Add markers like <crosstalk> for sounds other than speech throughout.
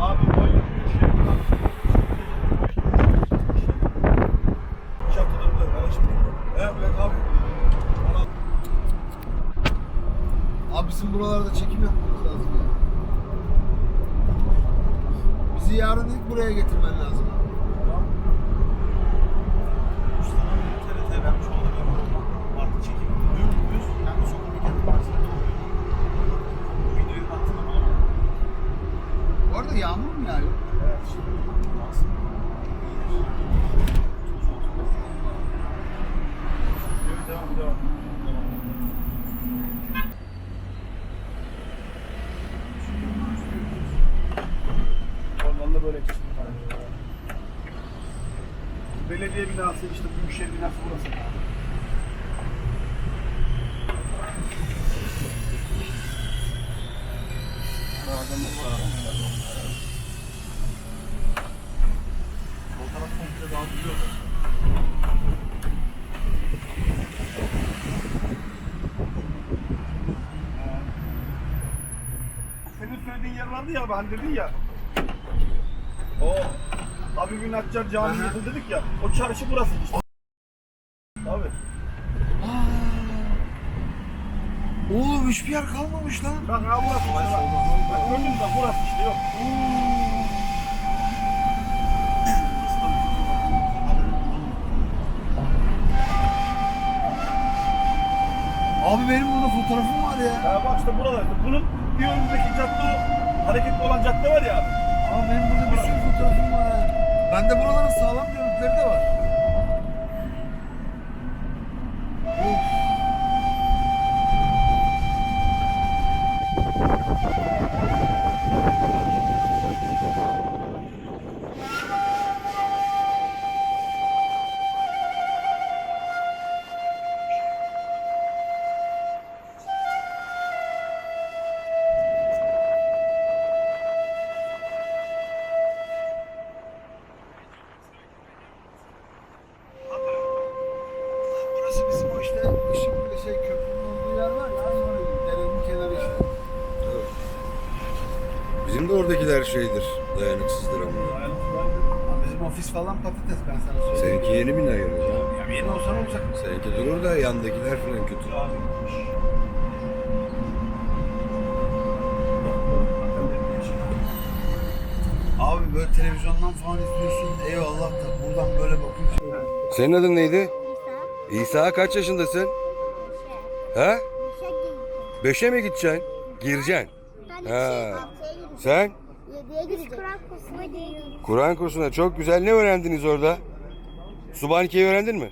Abi böyle bir şey var. Çatıda böyle mı? Evet abi. Abi bizim buralarda çekim yapmamız lazım ya. Bizi yarın ilk buraya getirmen lazım abi. Yağmur mu yağıyor? Evet şimdi. Aslında. Devam devam. Oradan da böyle geçtim. Belediye binası işte büyükşehir binası burası. O taraf komple dağıtılıyor da. Senin söylediğin yer vardı ya ben dedin ya. O abi gün Akçar Camii yapıldı dedik ya. O çarşı burası işte. Abi. Oğlum hiçbir yer kalmamış lan. Bak ha burası işte bak. Bak bak burası işte yok. Abi benim burada fotoğrafım var ya. Ya bak işte buralar. Bunun bir önündeki cadde o hareketli olan cadde var ya. Abi benim burada bir sürü fotoğrafım var ya. Bende buraların sağlam görüntüleri Oradakiler şeydir, dayanıksızdır ama. Abi bizim ofis falan patates ben sana söyleyeyim. Seninki yeni bina yani. Ya yeni olsa ne olacak? Seninki durur da yandakiler falan kötü. Abi böyle televizyondan falan izliyorsun. Eyvallah da buradan böyle bakınca. Senin adın neydi? İsa kaç yaşındasın? Ha? Beşe mi gideceksin? Gireceksin. Ha. Sen? Yediye gidecek. Kur'an kursuna gidiyoruz. Kur'an kursuna çok güzel. Ne öğrendiniz orada? Subhanike'yi öğrendin mi?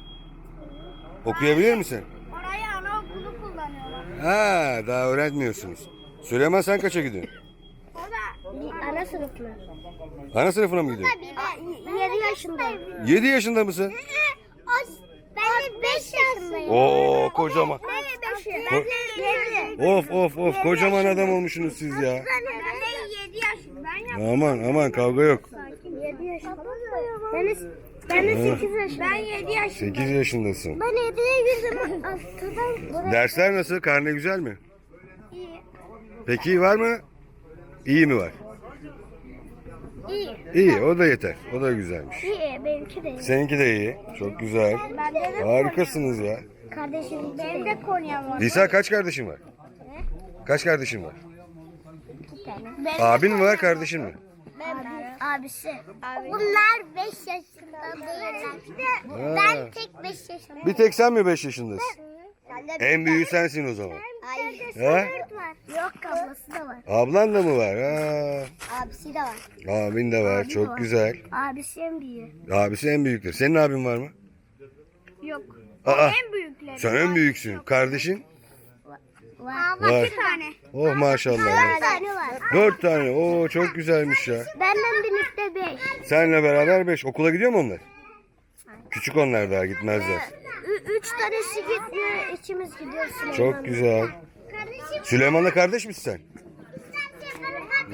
Okuyabilir misin? Orayı anaokulu kullanıyorlar. Ha, daha öğrenmiyorsunuz. Süleyman sen kaça gidiyorsun? O da ana sınıfına. Ana sınıfına mı gidiyorsun? 7 yaşındayım. 7 yaşında mısın? Ben de 5 yaşındayım. Oo kocaman. Ben de 5 Ko- Ben de 7. Of of of kocaman adam olmuşsunuz siz ya. Ben de 7 yaşındayım. Aman aman kavga yok. 7 yaşındayım. Ben de, ben de 8 yaşındayım. Ben 7 yaşındayım. 8 yaşındasın. Ben 7'ye girdim. Aslında Dersler nasıl? Karne güzel mi? iyi. Peki var mı? İyi mi var? İyi. İyi o da yeter. O da güzelmiş. İyi. Benimki de iyi. Seninki de iyi. Çok güzel. Bende de Harikasınız ya. Kardeşim benim de Konya'm var. İsa kaç kardeşin var? Kaç kardeşin var? Tane. Abin mi var kardeşin mi? Abisi. Bunlar 5 yaşında değiller. Ben tek 5 yaşındayım. Bir tek sen mi 5 yaşındasın? Sende En büyüğü sensin o zaman. Hayır. He? Yok ablası da var. Ablan da mı var? Ha. Abisi de var. Abin de var. Çok güzel. Abisi en büyüğü. Abisi en büyüktür. Senin abin var mı? Yok. Aa, En büyükleri. sen en büyüksün. Kardeşin? Var. Var. İki tane. Oh maşallah. Dört tane var. Dört tane. Oo çok güzelmiş ya. Benden birlikte beş. Seninle beraber beş. Okula gidiyor mu onlar? Küçük onlar daha gitmezler. Ü- üç tanesi gitmiyor. ikimiz gidiyoruz Süleyman'la. Çok güzel. Süleyman'la kardeş misin sen?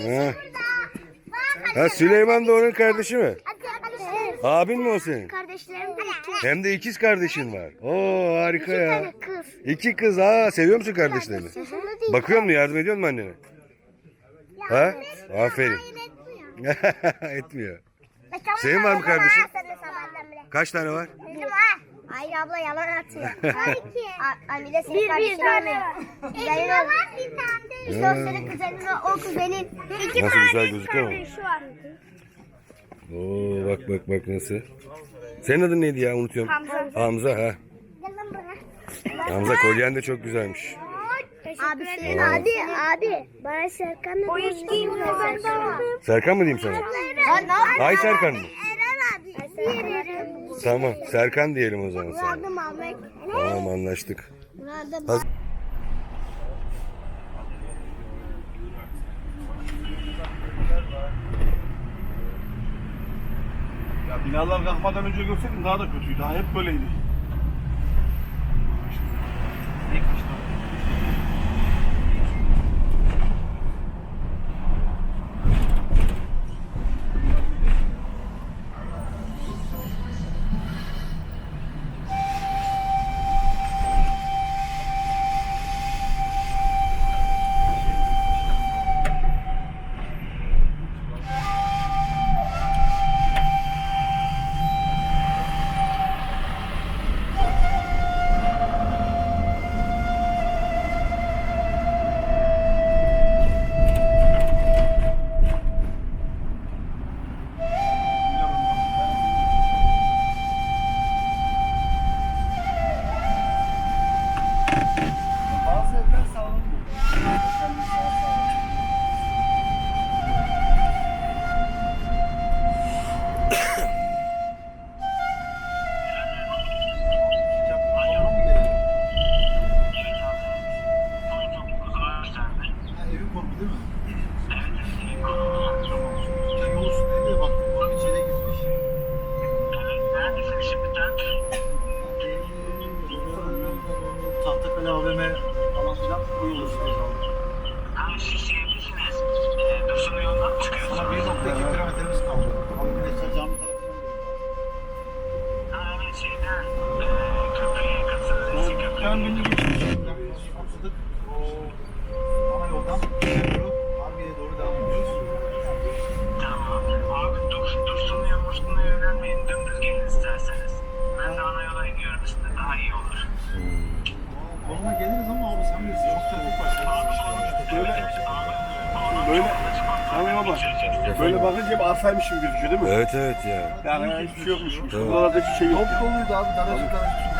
Ha. ha Süleyman da onun kardeşi mi? Evet. Abin mi o senin? Kardeşlerim de iki. Hem de ikiz kardeşin var. Oo harika İki ya. tane kız. İki kız. Aa seviyor musun kardeşlerini? Değil. Bakıyor musun? Yardım ediyor musun annene? Ha? Aferin. Etmiyor. <laughs> Senin var mı kardeşin? Kaç tane var? Ha. Hayır abla yalan atıyor. <laughs> Sanki. Amile senin kardeşin var. Kuzenin var bir tane. İşte o senin kuzenin o, o kuzenin. İki Nasıl tane güzel gözüküyor mu? kardeşi var. Oo bak bak bak nasıl. Senin adın neydi ya unutuyorum. Hamza. Hamza ha. Gel lan buraya. Hamza kolyen de çok güzelmiş. Abi senin abi abi. Bana Serkan'la O içkiyim ben Serkan mı diyeyim sana? Ay Serkan mı? Abi. Eren. Tamam Serkan diyelim o zaman sana. Tamam anlaştık. Muradım Ya binalar kalkmadan önce görseydin daha da kötüydü. Ha, hep böyleydi. Ne kaçtı? Ben günlük geçmiş. Atladık. O ana yoldan doğru Harbiye'ye doğru devam ediyoruz. Konuma geliriz ama abi sen bilirsin. Çok trafik var. Böyle, böyle, Sami baba, böyle bakınca hep arsaymış gibi gözüküyor değil mi? Evet evet ya. Yani hiçbir şey yokmuş. Evet. Şuralarda hiçbir şey yok. Top doluydu abi.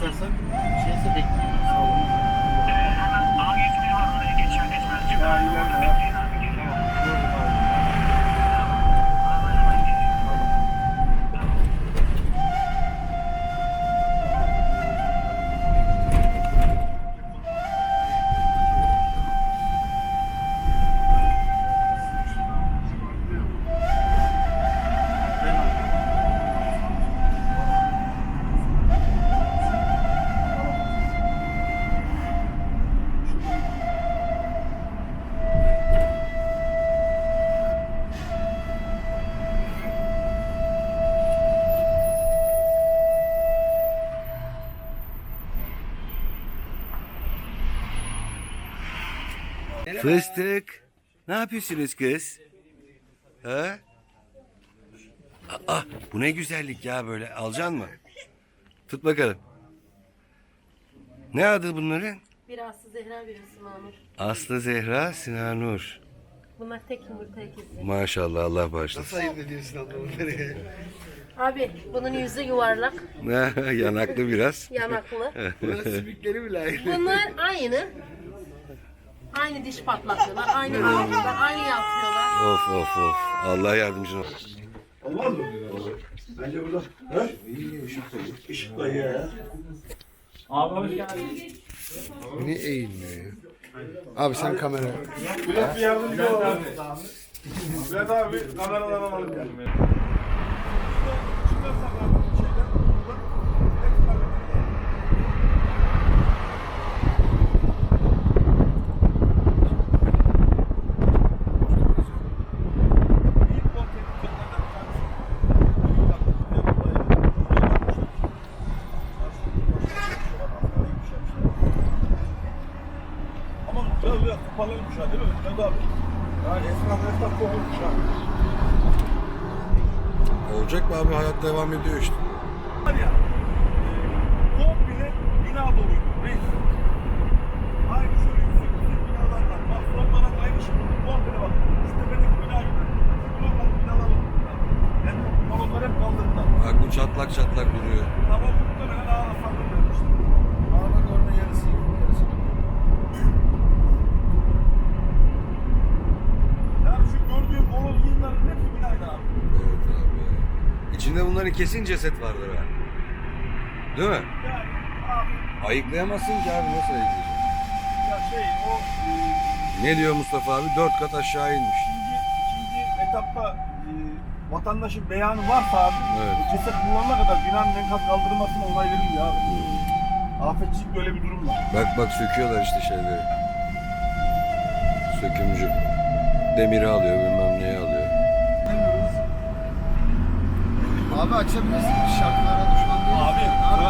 İstersen Fıstık. Ne yapıyorsunuz kız? Ha? Aa, bu ne güzellik ya böyle. Alacaksın mı? Tut bakalım. Ne adı bunların? Bir Aslı Zehra birisi Mamur. Aslı Zehra Sinanur. Bunlar tek yumurta ikizi. Maşallah Allah bağışlasın. Sayın ediyorsun abla. Abi bunun yüzü yuvarlak, <laughs> Yanaklı biraz. yanaklı. Sümükleri bile aynı. Bunlar aynı. Aynı diş patlatıyorlar, aynı ağzında, aynı yapıyorlar. Of of of. Allah yardımcın olsun. Olmaz mı? Bence burada. He? İyi ışık da Işık ya. Beni eğilmiyor ya. Abi sen kamera. Bir yardımcı ol abi. Biraz abi kameradan alalım. yani. Çıkarsak abi şeyden, buradan, direkt kameradan. İlk kontek dükkanlardan bir tanesi. Bak, buraya buraya. Ama biraz biraz kapalıymış ha değil mi? Mehmet abi. Yani esnaf esnaf kokulmuş ha. Olacak mı abi? Hayat devam ediyor işte. Var ya. E, komple bina doluydu. Reis. Aynı şöyle yüksek yüksek binalar var. Bak son bana aynı şey. Komple bak. Şu tepedeki bina gibi. Bloklar binalar var. Yani balonlar hep kaldırdılar. Bak bu çatlak çatlak duruyor. Tamam muhtemelen ağa hasarlı vermişti. Abi bak orada yarısı yok. Yarısı yok. Gördüğüm horoz yığınların hepsi binaydı abi. Evet abi. İçinde bunların kesin ceset vardır ha. Değil mi? Yani abi Ayıklayamazsın ki abi nasıl ayıklayacaksın? ya şey o e, Ne diyor Mustafa abi? Dört kat aşağı inmiş. ikinci, ikinci etapta e, vatandaşın beyanı varsa abi Evet. ceset bulunana kadar binanın enkaz kaldırılmasına onay verilmiyor abi. Afetçilik böyle bir durum var. Bak bak söküyorlar işte şeyleri. Sökümcü. Demiri alıyor bilmem neyi alıyor. Abi açabilirsin. Şarkılara düşman değiliz. Abi Ne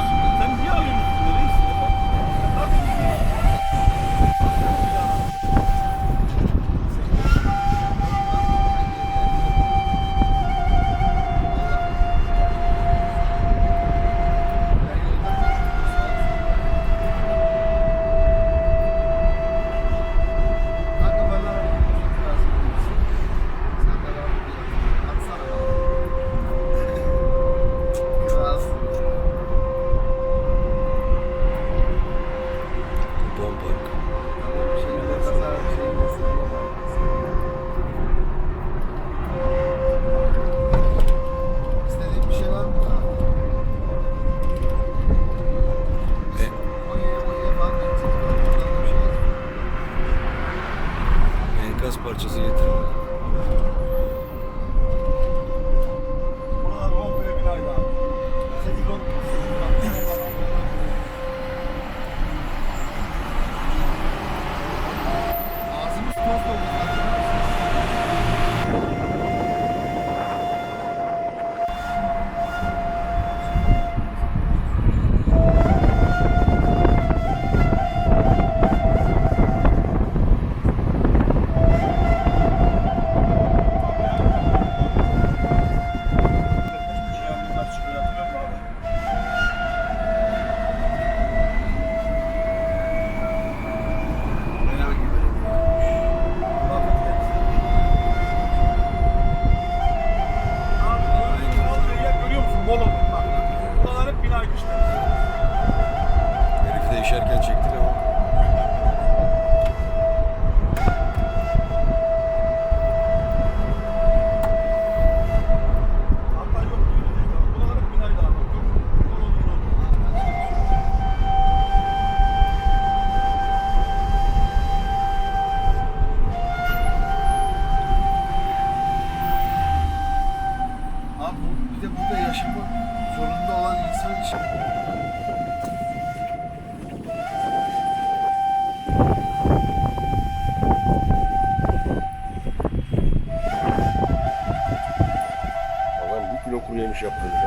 iş yapmıyoruz.